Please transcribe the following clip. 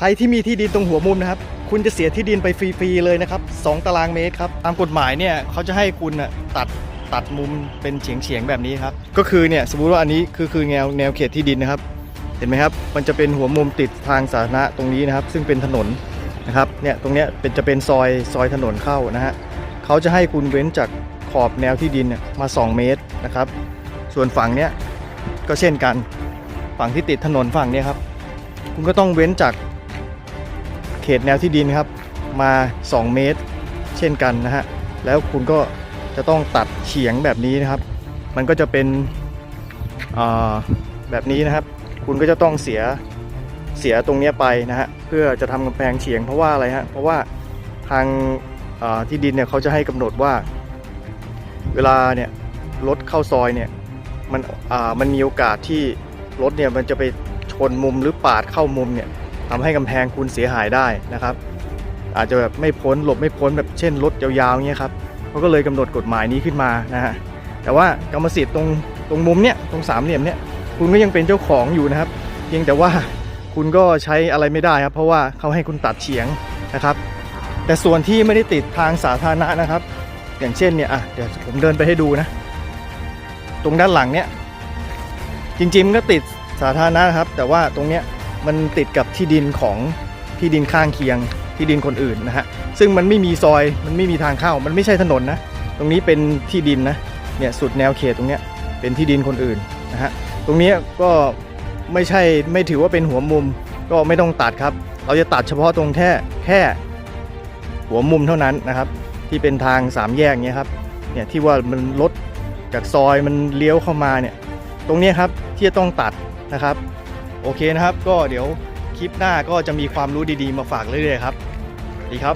ใครที่มีที่ดินตรงหัวมุมนะครับ คุณจะเสียที่ดินไปฟรีๆเลยนะครับ 2 ตารางเมตรครับ ตามกฎหมายเนี่ยเขาจะให้คุณน่ะตัดตัดมุมเป็นเฉียงๆแบบนี้ครับ ก็คือเนี่ยสมมติว่าอันนี้คือคือแนวแนวเขตที่ดินนะครับ เห็นไหมครับ มันจะเป็นหัวมุมติดทางสาธารณะตรงนี้นะครับ ซึ่งเป็นถนนนะครับ เนี่ยตรงเนี้ยเป็นจะเป็นซอยซอยถนนเข้านะฮะเขาจะให้คุณเว้นจากขอบแนวที่ดินมา 2 เมตรนะครับ ส่วนฝั่งเนี้ยก็เช่นกัน ฝั่งที่ติดถนนฝั่งเนี้ยครับ คุณก็ต้องเว้นจาก ขตแนวที่ดินครับมา 2 เมตร เช่นกันนะฮะแล้วคุณก็จะต้องตัดเฉียงแบบนี้นะครับ มันก็จะเป็นอ่าแบบนี้นะครับ คุณก็จะต้องเสียเสียตรงเนี้ยไปนะฮะเพื่อจะทำกำแพงเฉียงเพราะว่าอะไรฮะเพราะว่าทางอ่าที่ดินเนี่ยเขาจะให้กำหนดว่า เวลาเนี่ยรถเข้าซอยเนี่ยมันอ่ามันมีโอกาสที่รถเนี่ยมันจะไปชนมุมหรือปาดเข้ามุมเนี่ย ทำให้กำแพงคุณเสียหายได้นะครับ อาจจะแบบไม่พ้นหลบไม่พ้นแบบเช่นรถยาวๆเงี้ยครับเขาก็เลยกำหนดกฎหมายนี้ขึ้นมานะฮะแต่ว่ากรรมสิทธิ์ตรงตรงมุมเนี่ยตรงสามเหลี่ยมเนี่ยคุณก็ยังเป็นเจ้าของอยู่นะครับ เพียงแต่ว่าคุณก็ใช้อะไรไม่ได้ครับ เพราะว่าเขาให้คุณตัดเฉียงนะครับ แต่ส่วนที่ไม่ได้ติดทางสาธารณะนะครับ อย่างเช่นเนี่ยอะเดี๋ยวผมเดินไปให้ดูนะ ตรงด้านหลังเนี่ยจริงๆก็ติดสาธารณะครับ แต่ว่าตรงเนี้ย มันติดกับที่ดินของที่ดินข้างเคียงที่ดินคนอื่นนะฮะซึ่งมันไม่มีซอยมันไม่มีทางเข้า มันไม่ใช่ถนนนะตรงนี้เป็นที่ดินนะเนี่ยสุดแนวเขตตรงเนี้ยเป็นที่ดินคนอื่นนะฮะตรงนี้ก็ไม่ใช่ไม่ถือว่าเป็นหัวมุมก็ไม่ต้องตัดครับ เราจะตัดเฉพาะตรงแค่แค่หัวมุมเท่านั้นนะครับ ที่เป็นทางสามแยกเนี้ยครับเนี่ยที่ว่ามันรถจากซอยมันเลี้ยวเข้ามาเนี่ยตรงนี้ครับที่จะต้องตัดนะครับ โอเคนะครับ ก็เดี๋ยวคลิปหน้าก็จะมีความรู้ดีๆมาฝากเรื่อยๆครับสวัสดีครับ